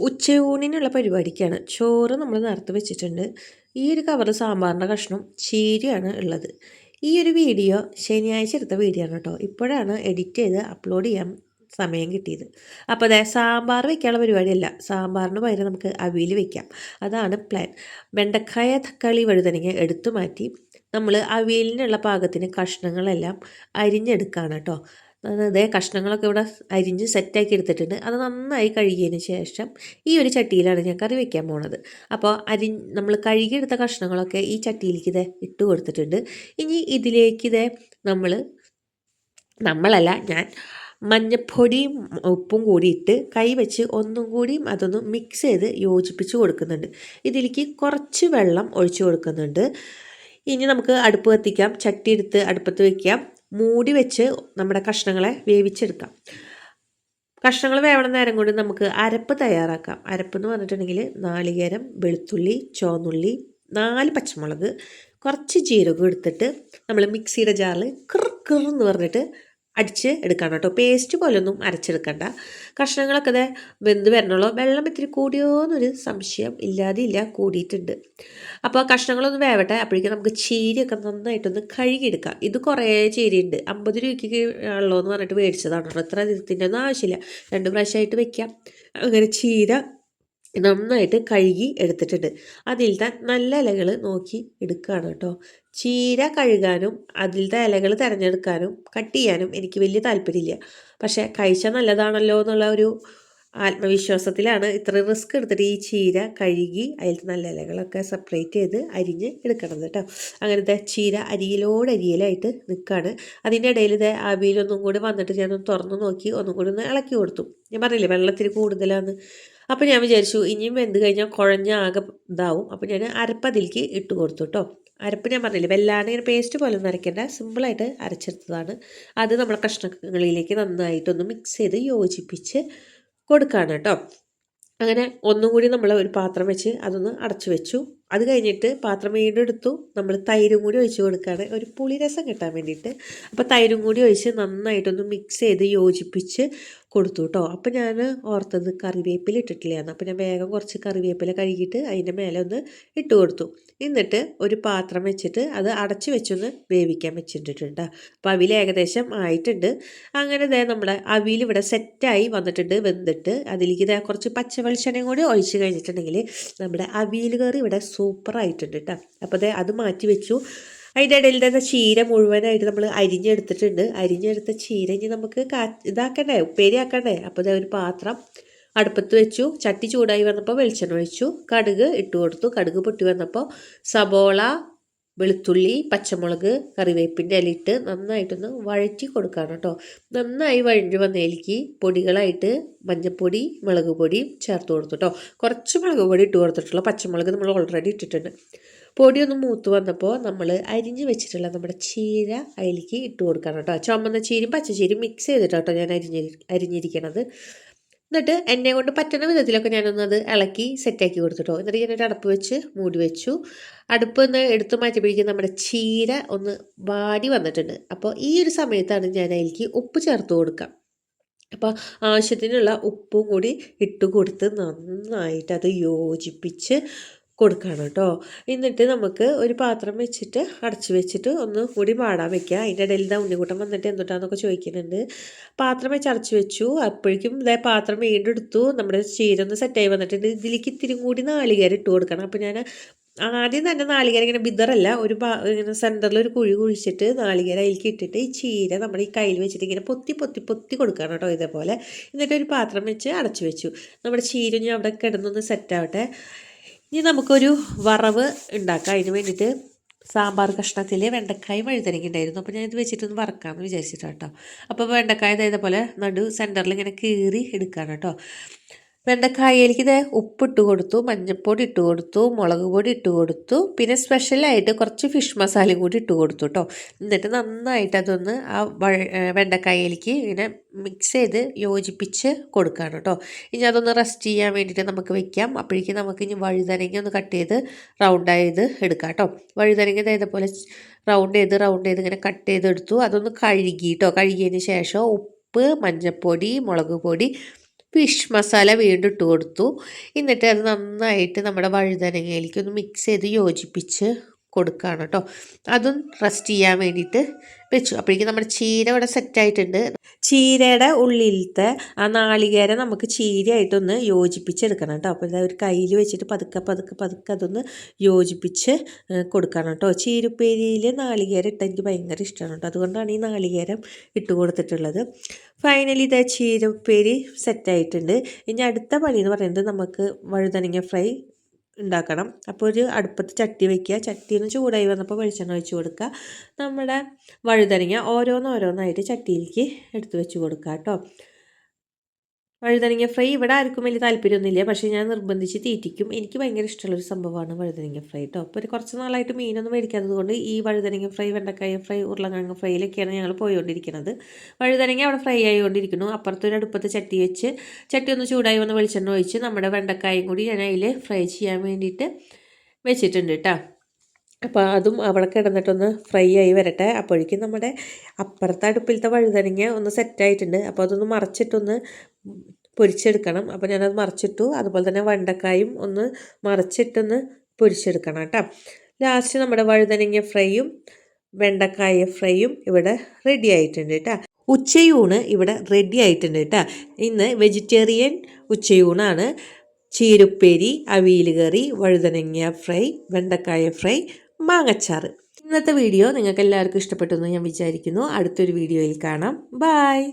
ഉച്ചയൂണിനുള്ള പരിപാടിക്കാണ്. ചോറ് നമ്മൾ നേരത്തെ വെച്ചിട്ടുണ്ട്. ഈ ഒരു കവറ് സാമ്പാറിന്റെ കഷ്ണം ചീരയാണ് ഉള്ളത്. ഈ ഒരു വീഡിയോ ശനിയാഴ്ച എടുത്ത വീഡിയോ ആണ് കേട്ടോ. ഇപ്പോഴാണ് എഡിറ്റ് ചെയ്ത് അപ്ലോഡ് ചെയ്യാൻ സമയം കിട്ടിയത്. അപ്പോൾ അതെ സാമ്പാർ വെക്കാനുള്ള പരിപാടിയല്ല. സാമ്പാറിന് പകരം നമുക്ക് അവിയിൽ വെക്കാം. അതാണ് പ്ലാൻ വെണ്ടക്കായ തക്കാളി വഴുതനങ്ങ എടുത്തു മാറ്റി നമ്മൾ അവിയലിനുള്ള പാകത്തിന് കഷ്ണങ്ങളെല്ലാം അരിഞ്ഞെടുക്കുകയാണ് കേട്ടോ. അതേ കഷ്ണങ്ങളൊക്കെ ഇവിടെ അരിഞ്ഞ് സെറ്റാക്കി എടുത്തിട്ടുണ്ട്. അത് നന്നായി കഴുകിയതിന് ശേഷം ഈ ഒരു ചട്ടിയിലാണ് ഞാൻ കറി വെക്കാൻ പോണത്. അപ്പോൾ അരി നമ്മൾ കഴുകിയെടുത്ത കഷ്ണങ്ങളൊക്കെ ഈ ചട്ടിയിലേക്ക് ഇതേ ഇട്ട് കൊടുത്തിട്ടുണ്ട്. ഇനി ഇതിലേക്ക് ഇതേ നമ്മൾ നമ്മളല്ല ഞാൻ മഞ്ഞപ്പൊടിയും ഉപ്പും കൂടി ഇട്ട് കൈ വെച്ച് ഒന്നും കൂടിയും അതൊന്ന് മിക്സ് ചെയ്ത് യോജിപ്പിച്ച് കൊടുക്കുന്നുണ്ട്. ഇതിലേക്ക് കുറച്ച് വെള്ളം ഒഴിച്ചു കൊടുക്കുന്നുണ്ട്. ഇനി നമുക്ക് അടുപ്പ് കത്തിക്കാം ചട്ടി എടുത്ത് അടുപ്പത്ത് വയ്ക്കാം മൂടി വെച്ച് നമ്മുടെ കഷ്ണങ്ങളെ വേവിച്ചെടുക്കാം. കഷ്ണങ്ങൾ വേവണ നേരം കൊണ്ട് നമുക്ക് അരപ്പ് തയ്യാറാക്കാം. അരപ്പ് എന്ന് പറഞ്ഞിട്ടുണ്ടെങ്കിൽ നാളികേരം വെളുത്തുള്ളി ചോന്നുള്ളി നാല് പച്ചമുളക് കുറച്ച് ജീരകം എടുത്തിട്ട് നമ്മൾ മിക്സിയുടെ ജാറിൽ കിർ കിർ എന്ന് പറഞ്ഞിട്ട് അടിച്ച് എടുക്കണം കേട്ടോ. പേസ്റ്റ് പോലൊന്നും അരച്ചെടുക്കണ്ട. കഷ്ണങ്ങളൊക്കെ അതെ വെന്ത് വരണുള്ളൂ. വെള്ളം ഇത്തിരി കൂടിയോ എന്നൊരു സംശയം ഇല്ലാതെ ഇല്ല കൂടിയിട്ടുണ്ട്. അപ്പോൾ കഷ്ണങ്ങളൊന്ന് വേവട്ടെ. അപ്പോഴേക്കും നമുക്ക് ചീരയൊക്കെ നന്നായിട്ടൊന്ന് കഴുകിയെടുക്കാം. ഇത് കുറേ ചീരയുണ്ട് അമ്പത് രൂപയ്ക്ക് ഉള്ളൂ എന്ന് പറഞ്ഞിട്ട് മേടിച്ചതാണ് കേട്ടോ. ഇത്ര ഇതിന്റെ ഒന്നും ആവശ്യമില്ല. രണ്ട് പ്രാവശ്യമായിട്ട് വെക്കാം. അങ്ങനെ ചീര നന്നായിട്ട് കഴുകി എടുത്തിട്ടുണ്ട്. അതിലത്തെ നല്ല ഇലകൾ നോക്കി എടുക്കുകയാണ് കേട്ടോ. ചീര കഴുകാനും അതിലത്തെ ഇലകൾ തിരഞ്ഞെടുക്കാനും കട്ട് ചെയ്യാനും എനിക്ക് വലിയ താല്പര്യമില്ല. പക്ഷേ കഴിച്ചാൽ നല്ലതാണല്ലോ എന്നുള്ള ഒരു ആത്മവിശ്വാസത്തിലാണ് ഇത്ര റിസ്ക് എടുത്തിട്ട് ഈ ചീര കഴുകി അതിലത്തെ നല്ല ഇലകളൊക്കെ സെപ്പറേറ്റ് ചെയ്ത് അരിഞ്ഞ് എടുക്കണം കേട്ടോ. അങ്ങനത്തെ ചീര അരിയിലോട് അരിയിലായിട്ട് നിൽക്കുകയാണ് അതിന്റെ ഇടയിൽ ഇത് ആവിയിലൊന്നും കൂടി വന്നിട്ട് ഞാനൊന്ന് തുറന്നു നോക്കി ഒന്നും കൂടി ഒന്ന് ഇളക്കി കൊടുത്തു. ഞാൻ പറഞ്ഞില്ലേ വെള്ളത്തിന് കൂടുതലാണ് അപ്പോൾ ഞാൻ വിചാരിച്ചു ഇനിയും വെന്ത് കഴിഞ്ഞാൽ കുഴഞ്ഞ ആകെ ഇതാവും. അപ്പോൾ ഞാൻ അരപ്പതിലേക്ക് ഇട്ട് കൊടുത്തു കേട്ടോ. അരപ്പ് ഞാൻ പറഞ്ഞില്ലേ വല്ലാണ്ട് ഇങ്ങനെ പേസ്റ്റ് പോലെ ഒന്നും അരയ്ക്കേണ്ട. സിമ്പിളായിട്ട് അരച്ചെടുത്തതാണ്. അത് നമ്മുടെ കഷ്ണങ്ങളിലേക്ക് നന്നായിട്ടൊന്ന് മിക്സ് ചെയ്ത് യോജിപ്പിച്ച് കൊടുക്കുകയാണ് കേട്ടോ അങ്ങനെ ഒന്നും കൂടി നമ്മൾ ഒരു പാത്രം വെച്ച് അതൊന്ന് അടച്ചു വെച്ചു. അത് കഴിഞ്ഞിട്ട് പാത്രം വീണ്ടും എടുത്തു. നമ്മൾ തൈരും കൂടി ഒഴിച്ച് കൊടുക്കുകയാണ്. ഒരു പുളിരസം കിട്ടാൻ വേണ്ടിയിട്ട്. അപ്പോൾ തൈരും കൂടി ഒഴിച്ച് നന്നായിട്ടൊന്ന് മിക്സ് ചെയ്ത് യോജിപ്പിച്ച് കൊടുത്തു കേട്ടോ അപ്പോൾ ഞാൻ ഓർത്തത് കറിവേപ്പില ഇട്ടിട്ടില്ലായിരുന്നു. അപ്പോൾ ഞാൻ വേഗം കുറച്ച് കറിവേപ്പില കഴുകിയിട്ട് അതിന്റെ മേലെ ഒന്ന് ഇട്ട് കൊടുത്തു. എന്നിട്ട് ഒരു പാത്രം വെച്ചിട്ട് അത് അടച്ചു വെച്ചൊന്ന് വേവിക്കാൻ വെച്ചിട്ടുണ്ട് അപ്പോൾ അവിൽ ഏകദേശം ആയിട്ടുണ്ട്. അങ്ങനെ ഇതേ നമ്മുടെ അവിൽ ഇവിടെ സെറ്റായി വന്നിട്ടുണ്ട് വെന്തിട്ട്. അതിലേക്ക് ഇതേ കുറച്ച് പച്ച വെളിച്ചെണ്ണയും കൂടി ഒഴിച്ച് കഴിഞ്ഞിട്ടുണ്ടെങ്കിൽ നമ്മുടെ അവിൽ കറി ഇവിടെ സൂപ്പറായിട്ടുണ്ട് കേട്ടോ അപ്പോൾ അതേ അത് മാറ്റി വെച്ചു. അതിന്റെ ഇടയിൽ തന്നെ ചീര മുഴുവനായിട്ട് നമ്മൾ അരിഞ്ഞെടുത്തിട്ടുണ്ട്. അരിഞ്ഞെടുത്ത ചീര ഇനി നമുക്ക് കാ ഇതാക്കണ്ടേ? ഉപ്പേരി ആക്കണ്ടേ? അപ്പോൾ ഒരു പാത്രം അടുപ്പത്ത് വെച്ചു. ചട്ടി ചൂടായി വന്നപ്പോൾ വെളിച്ചെണ്ണ ഒഴിച്ചു. കടുക് ഇട്ട് കൊടുത്തു. കടുക് പൊട്ടി വന്നപ്പോൾ സബോള വെളുത്തുള്ളി പച്ചമുളക് കറിവേപ്പിന്റെ ഇലയിട്ട് നന്നായിട്ടൊന്ന് വഴറ്റി കൊടുക്കണം കേട്ടോ. നന്നായി വഴഞ്ഞു വന്നതിലേക്ക് പൊടികളായിട്ട് മഞ്ഞൾപ്പൊടി മുളക് പൊടിയും ചേർത്ത് കൊടുത്തു കേട്ടോ. കുറച്ച് മുളക് പൊടി ഇട്ട് കൊടുത്തിട്ടുള്ളൂ. പച്ചമുളക് നമ്മൾ ഓൾറെഡി ഇട്ടിട്ടുണ്ട്. പൊടിയൊന്ന് മൂത്ത് വന്നപ്പോൾ നമ്മൾ അരിഞ്ഞ് വെച്ചിട്ടുള്ള നമ്മുടെ ചീര അതിലേക്ക് ഇട്ട് കൊടുക്കണം കേട്ടോ. ചുമന്ന ചീരയും പച്ചച്ചീരയും മിക്സ് ചെയ്തിട്ട് കേട്ടോ ഞാൻ അരിഞ്ഞി അരിഞ്ഞിരിക്കണത്. എന്നിട്ട് എന്നെ കൊണ്ട് പറ്റുന്ന വിധത്തിലൊക്കെ ഞാനൊന്നത് ഇളക്കി സെറ്റാക്കി കൊടുത്തിട്ടോ. എന്നിട്ട് ഞാനൊരു അടപ്പ് വെച്ച് മൂടി വെച്ചു. അടുപ്പ് ഒന്ന് എടുത്തു മാറ്റിയപ്പോഴേക്കും നമ്മുടെ ചീര ഒന്ന് വാടി വന്നിട്ടുണ്ട്. അപ്പോൾ ഈ ഒരു സമയത്താണ് ഞാൻ അതിലേക്ക് ഉപ്പ് ചേർത്ത് കൊടുക്കാം അപ്പോൾ ആവശ്യത്തിനുള്ള ഉപ്പും കൂടി ഇട്ട് കൊടുത്ത് നന്നായിട്ട് അത് യോജിപ്പിച്ച് കൊടുക്കണം കേട്ടോ എന്നിട്ട് നമുക്ക് ഒരു പാത്രം വെച്ചിട്ട് അടച്ചു വെച്ചിട്ട് ഒന്ന് കൂടി പാടാൻ വെക്കുക അതിന്റെ ഇടയിൽ ഇതാ ഉണ്ണിക്കൂട്ടം വന്നിട്ട് എന്തുട്ടാന്നൊക്കെ ചോദിക്കുന്നുണ്ട്. പാത്രം വെച്ച് അടച്ചു വെച്ചു. അപ്പോഴേക്കും ഇതേ പാത്രം വീണ്ടും എടുത്തു നമ്മുടെ ചീരൊന്ന് സെറ്റായി വന്നിട്ടുണ്ട് ഇതിലേക്ക് ഇത്തിരി കൂടി നാളികേരം ഇട്ട് കൊടുക്കണം. അപ്പോൾ ഞാൻ ആദ്യം തന്നെ നാളികേരം ഇങ്ങനെ ബിദറല്ല ഒരു ഇങ്ങനെ സെന്ററിൽ ഒരു കുഴി കുഴിച്ചിട്ട് നാളികേരം അതിലേക്ക് ഇട്ടിട്ട് ഈ ചീര നമ്മുടെ ഈ കയ്യിൽ വെച്ചിട്ട് ഇങ്ങനെ പൊത്തി പൊത്തി പൊത്തി കൊടുക്കണം കേട്ടോ ഇതേപോലെ. എന്നിട്ട് ഒരു പാത്രം വെച്ച് അടച്ചു വെച്ചു. നമ്മുടെ ചീര ഞാൻ അവിടെ കിടന്നൊന്ന് സെറ്റാവട്ടെ ഇനി നമുക്കൊരു വറവ് ഉണ്ടാക്കാം. അതിന് വേണ്ടിയിട്ട് സാമ്പാർ കഷ്ണത്തിൽ വെണ്ടക്കായ വഴുതനക്കുണ്ടായിരുന്നു അപ്പോൾ ഞാനിത് വെച്ചിട്ടൊന്ന് വറക്കാമെന്ന് വിചാരിച്ചിട്ടാണ് കേട്ടോ അപ്പോൾ വെണ്ടക്കായ ഇതേപോലെ നടു സെന്ററിൽ ഇങ്ങനെ കീറി എടുക്കുകയാണ് കേട്ടോ വെണ്ടക്കായയിലേക്ക് ഇത് ഉപ്പിട്ട് കൊടുത്തു മഞ്ഞൾപ്പൊടി ഇട്ട് കൊടുത്തു മുളക് പൊടി ഇട്ട് കൊടുത്തു. പിന്നെ സ്പെഷ്യലായിട്ട് കുറച്ച് ഫിഷ് മസാലയും കൂടി ഇട്ട് കൊടുത്തു കേട്ടോ എന്നിട്ട് നന്നായിട്ട് അതൊന്ന് ആ വെണ്ടക്കായയിലേക്ക് ഇങ്ങനെ മിക്സ് ചെയ്ത് യോജിപ്പിച്ച് കൊടുക്കുകയാണ് കേട്ടോ ഇനി അതൊന്ന് റെസ്റ്റ് ചെയ്യാൻ വേണ്ടിയിട്ട് നമുക്ക് വെക്കാം. അപ്പോഴേക്കും നമുക്ക് ഇനി വഴുതനങ്ങ ഒന്ന് കട്ട് ചെയ്ത് റൗണ്ട് ചെയ്ത് എടുക്കാം കേട്ടോ വഴുതനങ്ങ ഇതേപോലെ റൗണ്ട് ചെയ്ത് റൗണ്ട് ചെയ്ത് ഇങ്ങനെ കട്ട് ചെയ്തെടുത്തു. അതൊന്ന് കഴുകി കേട്ടോ കഴുകിയതിന് ശേഷം ഉപ്പ് മഞ്ഞൾപ്പൊടി മുളക് പൊടി ഫിഷ് മസാല വീണ്ടും ഇട്ട് കൊടുത്തു എന്നിട്ട് അത് നന്നായിട്ട് നമ്മുടെ വഴുതനങ്ങയിലേക്ക് ഒന്ന് മിക്സ് ചെയ്ത് യോജിപ്പിച്ച് കൊടുക്കുകയാണ് കേട്ടോ. അതും റെസ്റ്റ് ചെയ്യാൻ വേണ്ടിയിട്ട് വെച്ചു. അപ്പോഴേക്കും നമ്മുടെ ചീര ഇവിടെ സെറ്റായിട്ടുണ്ട് ചീരയുടെ ഉള്ളിലത്തെ ആ നാളികേര നമുക്ക് ചീരയായിട്ടൊന്ന് യോജിപ്പിച്ചെടുക്കണം കേട്ടോ. അപ്പോൾ ഒരു കയ്യിൽ വെച്ചിട്ട് പതുക്കെ പതുക്കെ പതുക്കെ അതൊന്ന് യോജിപ്പിച്ച് കൊടുക്കണം കേട്ടോ. ചീരുപ്പേരിയിൽ നാളികേര ഇട്ട എനിക്ക് ഭയങ്കര ഇഷ്ടമാണ് കേട്ടോ. അതുകൊണ്ടാണ് ഈ നാളികേരം ഇട്ട് കൊടുത്തിട്ടുള്ളത്. ഫൈനലി ഇതേ ചീരുപ്പേരി സെറ്റായിട്ടുണ്ട് ഇനി അടുത്ത പണി എന്ന് പറയുന്നത് നമുക്ക് വഴുതനങ്ങ ഫ്രൈ ഉണ്ടാക്കണം. അപ്പോൾ ഒരു അടുപ്പത്ത് ചട്ടി വയ്ക്കുക ചട്ടിയിൽ ചൂടായി വന്നപ്പോൾ വെളിച്ചെണ്ണ ഒഴിച്ച് കൊടുക്കുക. നമ്മുടെ വഴുതനങ്ങ ഓരോന്നോരോന്നായിട്ട് ചട്ടിയിലേക്ക് എടുത്ത് വെച്ച് കൊടുക്കുക കേട്ടോ. വഴുതനങ്ങ ഫ്രൈ ഇവിടെ ആർക്കും വലിയ താല്പര്യമൊന്നുമില്ല. പക്ഷേ ഞാൻ നിർബന്ധിച്ച് തീറ്റിക്കും. എനിക്ക് ഭയങ്കര ഇഷ്ടമുള്ളൊരു സംഭവമാണ് വഴുതനങ്ങ ഫ്രൈ കേട്ടോ അപ്പോൾ ഒരു കുറച്ച് നാളായിട്ട് മീനൊന്നും മേടിക്കാത്തത് കൊണ്ട് ഈ വഴുതനങ്ങ ഫ്രൈ വെണ്ടക്കായ ഫ്രൈ ഉരുളങ്ങ ഫ്രൈയിലൊക്കെയാണ് ഞങ്ങൾ പോയിക്കൊണ്ടിരിക്കുന്നത്. വഴുതനങ്ങ അവിടെ ഫ്രൈ ആയിക്കൊണ്ടിരിക്കുന്നു. അപ്പുറത്തൊരു അടുപ്പത്ത് ചട്ടി വെച്ച് ചട്ടി ഒന്ന് ചൂടായി വന്ന് വെളിച്ചെണ്ണ ഒഴിച്ച് നമ്മുടെ വെണ്ടക്കായും കൂടി ഞാൻ അതിൽ ഫ്രൈ ചെയ്യാൻ വേണ്ടിയിട്ട് വെച്ചിട്ടുണ്ട് കേട്ടോ അപ്പോൾ അതും അവിടെ കിടന്നിട്ടൊന്ന് ഫ്രൈ ആയി വരട്ടെ. അപ്പോഴേക്കും നമ്മുടെ അപ്പുറത്തെ അടുപ്പിലത്തെ വഴുതനങ്ങ ഒന്ന് സെറ്റായിട്ടുണ്ട് അപ്പോൾ അതൊന്ന് മറച്ചിട്ടൊന്ന് പൊരിച്ചെടുക്കണം. അപ്പോൾ ഞാനത് മറിച്ചിട്ടു. അതുപോലെ തന്നെ വണ്ടക്കായും ഒന്ന് മറിച്ചിട്ടൊന്ന് പൊരിച്ചെടുക്കണം കേട്ടോ. ലാസ്റ്റ് നമ്മുടെ വഴുതനങ്ങ ഫ്രൈയും വെണ്ടക്കായ ഫ്രൈയും ഇവിടെ റെഡി ആയിട്ടുണ്ട് കേട്ടോ. ഉച്ചയൂണ് ഇവിടെ റെഡി ആയിട്ടുണ്ട് കേട്ടോ. ഇന്ന് വെജിറ്റേറിയൻ ഉച്ചയൂണാണ്. ചീരുപ്പേരി അവിയൽ കറി വഴുതനങ്ങ ഫ്രൈ വെണ്ടക്കായ ഫ്രൈ മാങ്ങച്ചാറ്. ഇന്നത്തെ വീഡിയോ നിങ്ങൾക്ക് എല്ലാവർക്കും ഇഷ്ടപ്പെട്ടു എന്ന് ഞാൻ വിചാരിക്കുന്നു. അടുത്തൊരു വീഡിയോയിൽ കാണാം. ബായ്